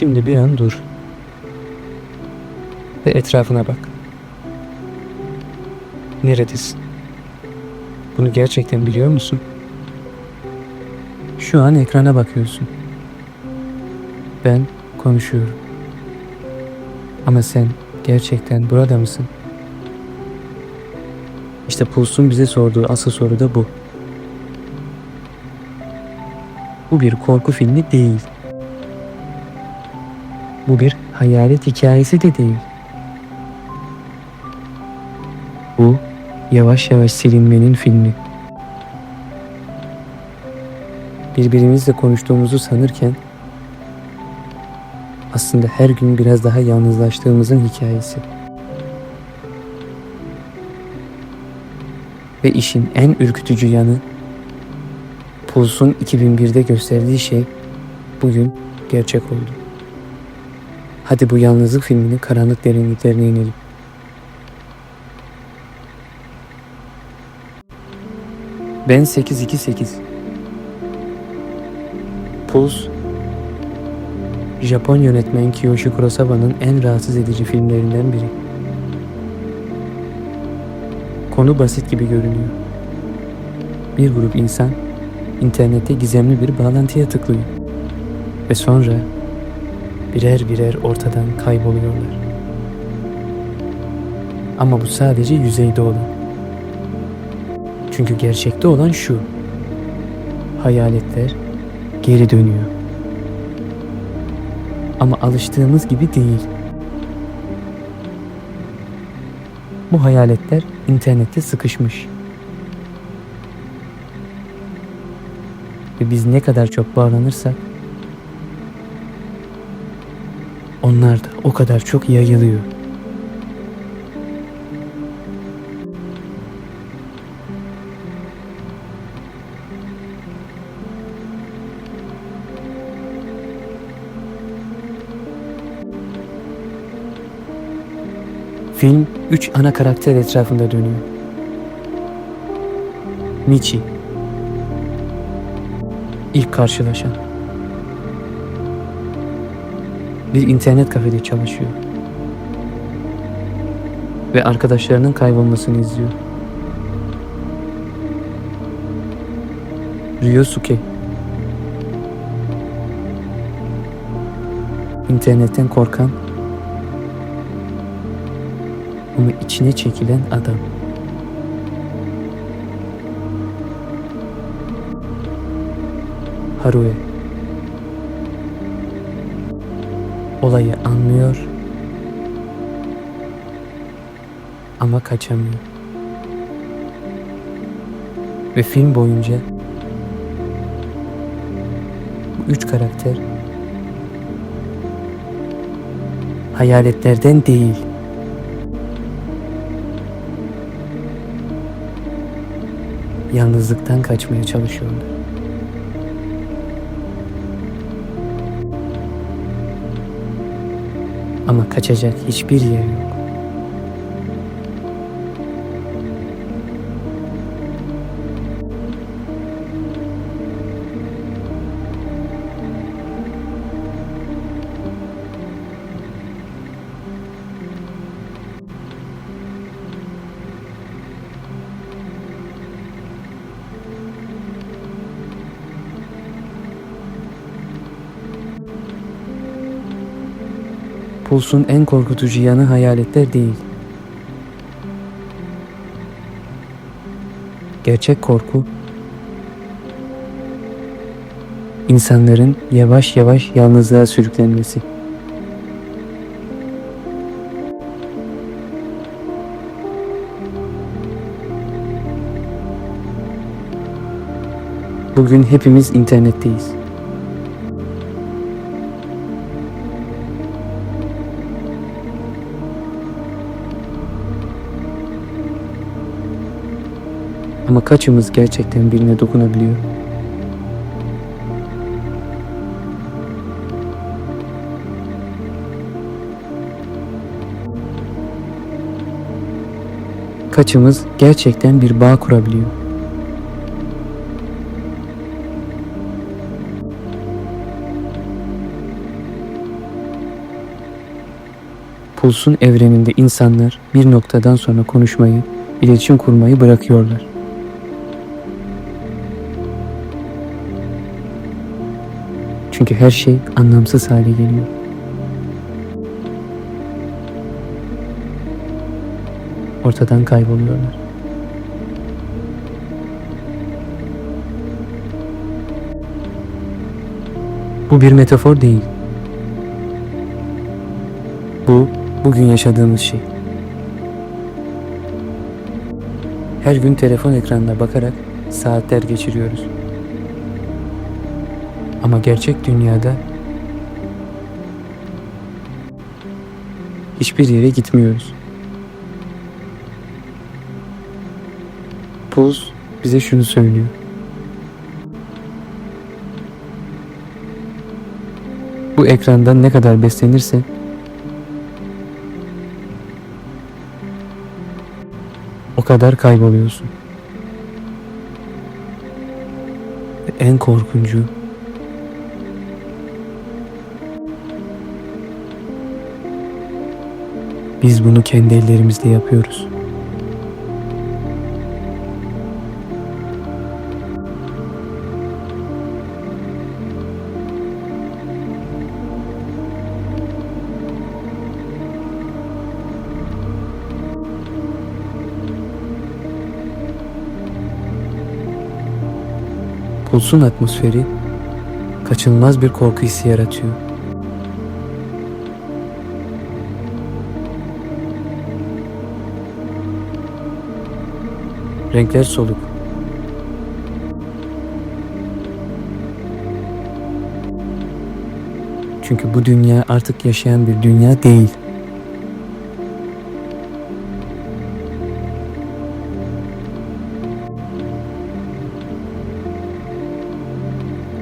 Şimdi bir an dur. Ve etrafına bak. Neredesin? Bunu gerçekten biliyor musun? Şu an ekrana bakıyorsun. Ben konuşuyorum. Ama sen gerçekten burada mısın? İşte Puls'un bize sorduğu asıl soru da bu. Bu bir korku filmi değil. Bu bir hayalet hikayesi de değil. Bu yavaş yavaş silinmenin filmi. Birbirimizle konuştuğumuzu sanırken aslında her gün biraz daha yalnızlaştığımızın hikayesi. Ve işin en ürkütücü yanı Puls'un 2001'de gösterdiği şey bugün gerçek oldu. Hadi bu yalnızlık filminin karanlık derinliklerine inelim. Ben 828. Puls Japon yönetmen Kiyoshi Kurosawa'nın en rahatsız edici filmlerinden biri. Konu basit gibi görünüyor. Bir grup insan internette gizemli bir bağlantıya tıklıyor. Ve sonra birer birer ortadan kayboluyorlar. Ama bu sadece yüzeyde olan. Çünkü gerçekte olan şu. Hayaletler geri dönüyor. Ama alıştığımız gibi değil. Bu hayaletler internette sıkışmış. Ve biz ne kadar çok bağlanırsak onlar da o kadar çok yayılıyor. Film üç ana karakter etrafında dönüyor. Michi ilk karşılaşan. Bir internet kafede çalışıyor. Ve arkadaşlarının kaybolmasını izliyor. Ryosuke İnternetten korkan ama içine çekilen adam. Harue. Olayı anlıyor ama kaçamıyor. Ve film boyunca bu üç karakter hayaletlerden değil yalnızlıktan kaçmaya çalışıyorlar. Ama kaçacak hiçbir yer yok. Puls'un en korkutucu yanı hayaletler değil. Gerçek korku insanların yavaş yavaş yalnızlığa sürüklenmesi. Bugün hepimiz internetteyiz. Ama kaçımız gerçekten birine dokunabiliyor? Kaçımız gerçekten bir bağ kurabiliyor? Pulsun evreninde insanlar bir noktadan sonra konuşmayı, iletişim kurmayı bırakıyorlar. Çünkü her şey anlamsız hale geliyor. Ortadan kayboluyorlar. Bu bir metafor değil. Bu bugün yaşadığımız şey. Her gün telefon ekranına bakarak saatler geçiriyoruz. Ama gerçek dünyada hiçbir yere gitmiyoruz. Puls bize şunu söylüyor. Bu ekrandan ne kadar beslenirse o kadar kayboluyorsun. Ve en korkuncu biz bunu kendi ellerimizle yapıyoruz. Pulsun atmosferi kaçınılmaz bir korku hissi yaratıyor. Renkler soluk. Çünkü bu dünya artık yaşayan bir dünya değil.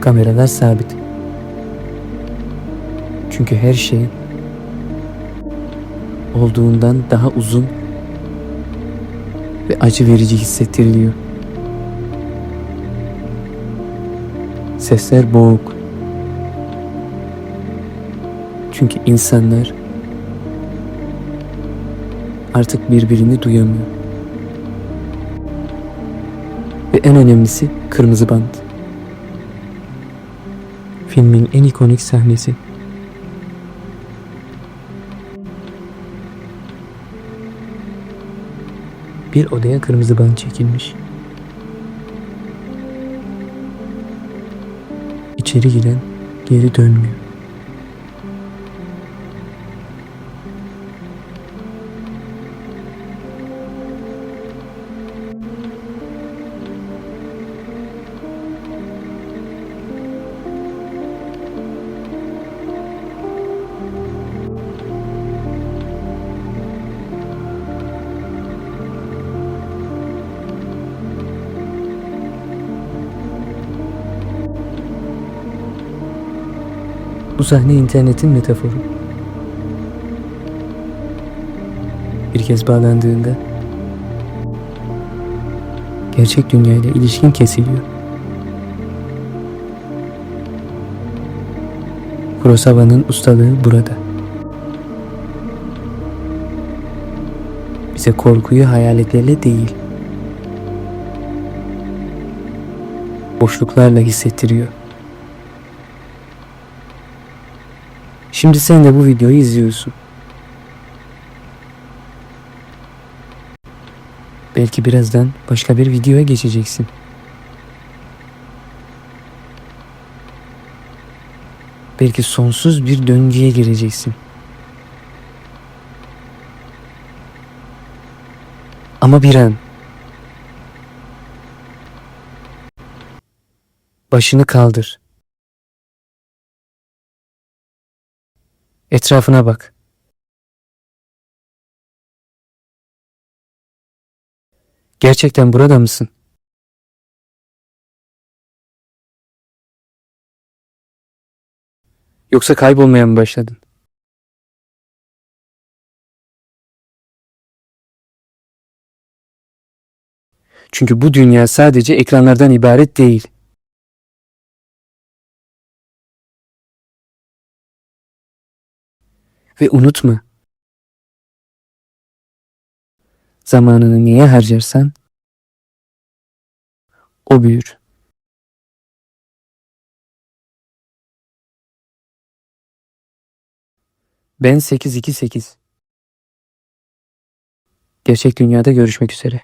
Kameralar sabit. Çünkü her şey olduğundan daha uzun ve acı verici hissettiriliyor. Sesler boğuk. Çünkü insanlar artık birbirini duyamıyor. Ve en önemlisi kırmızı bant. Filmin en ikonik sahnesi. Bir odaya kırmızı bant çekilmiş. İçeri giren geri dönmüyor. Bu sahne internetin metaforu. Bir kez bağlandığında gerçek dünyayla ilişkin kesiliyor. Kurosawa'nın ustalığı burada. Bize korkuyu hayaletlerle değil, boşluklarla hissettiriyor. Şimdi sen de bu videoyu izliyorsun. Belki birazdan başka bir videoya geçeceksin. Belki sonsuz bir döngüye gireceksin. Ama bir an başını kaldır. Etrafına bak. Gerçekten burada mısın? Yoksa kaybolmaya mı başladın? Çünkü bu dünya sadece ekranlardan ibaret değil. ve unutma. Zamanını neye harcarsan o büyür. Ben 828. Gerçek dünyada görüşmek üzere.